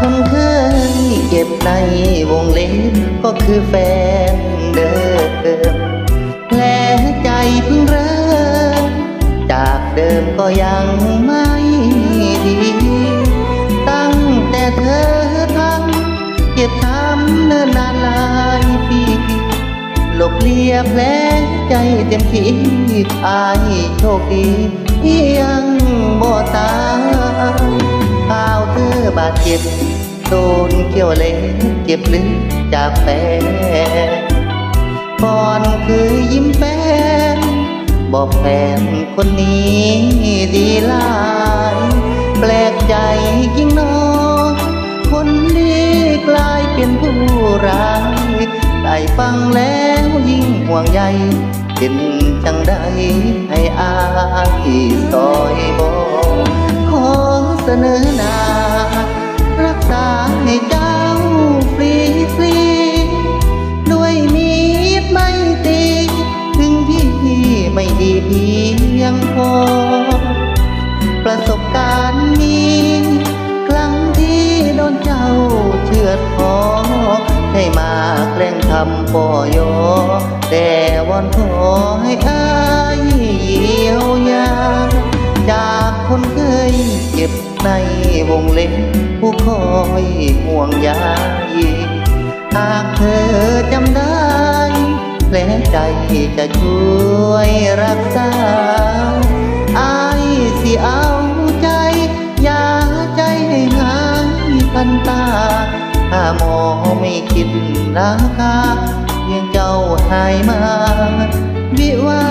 คนเคยเก็บในวงเล็บก็คือแฟนเดิมแลใจเพิ่งเริ่ม จากเดิมก็ยังไม่ดี ตั้งแต่เธอทำเก็บทำเนิ่นนานหลายปีหลบเลียแผลใจเต็มที่อายโชคดี ยังบ่ตายข่าวเธอ บาดเจ็บโดนเกี่ยวเล็บเจ็บลึกจากแฟนก่อนเคยยิ้มแป้นบอกแฟนคนนี้ดีหลาย แปลกใจยิ่งน้องคนดีกลายเป็นผู้ร้ายได้ฟังแล้วยิ่งห่วงใยเป็นจังใดให้อายซอยบอกขอเสนอ เพียงพอ ประสบการณ์นี้ ครั้งที่โดนเจ้าเชือดคอให้มาแกล้งทำป่อยอ แต่วอนขอให้อายเยียวยา จากคนเคยเจ็บในวงเล็บผู้คอยห่วงใยหากเธอ แผลใจจะช่วยรักษาอายสิเอาใจอย่าใจให้หายพันตาถ้าหมอไม่คิดราคาเพียงเจ้าหายมา วิวา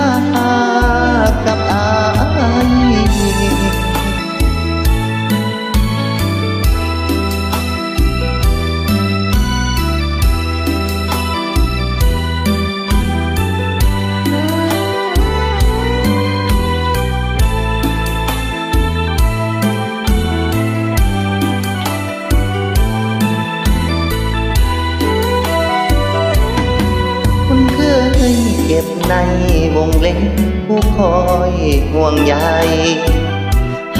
เก็บในวงเล็บผู้คอยห่วงใย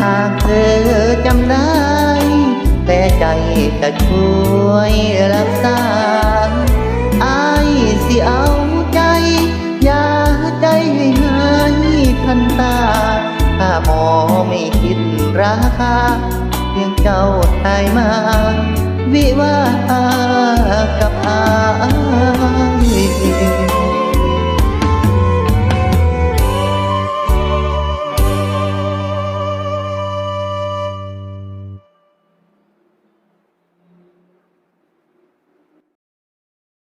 หากเธอจำได้แต่ใจจะช่วยรักษาอายสิเอาใจอย่าใจให้หายพันตา ถ้าหมอไม่คิดราคา เพียงเจ้าทายมา วิวากับอา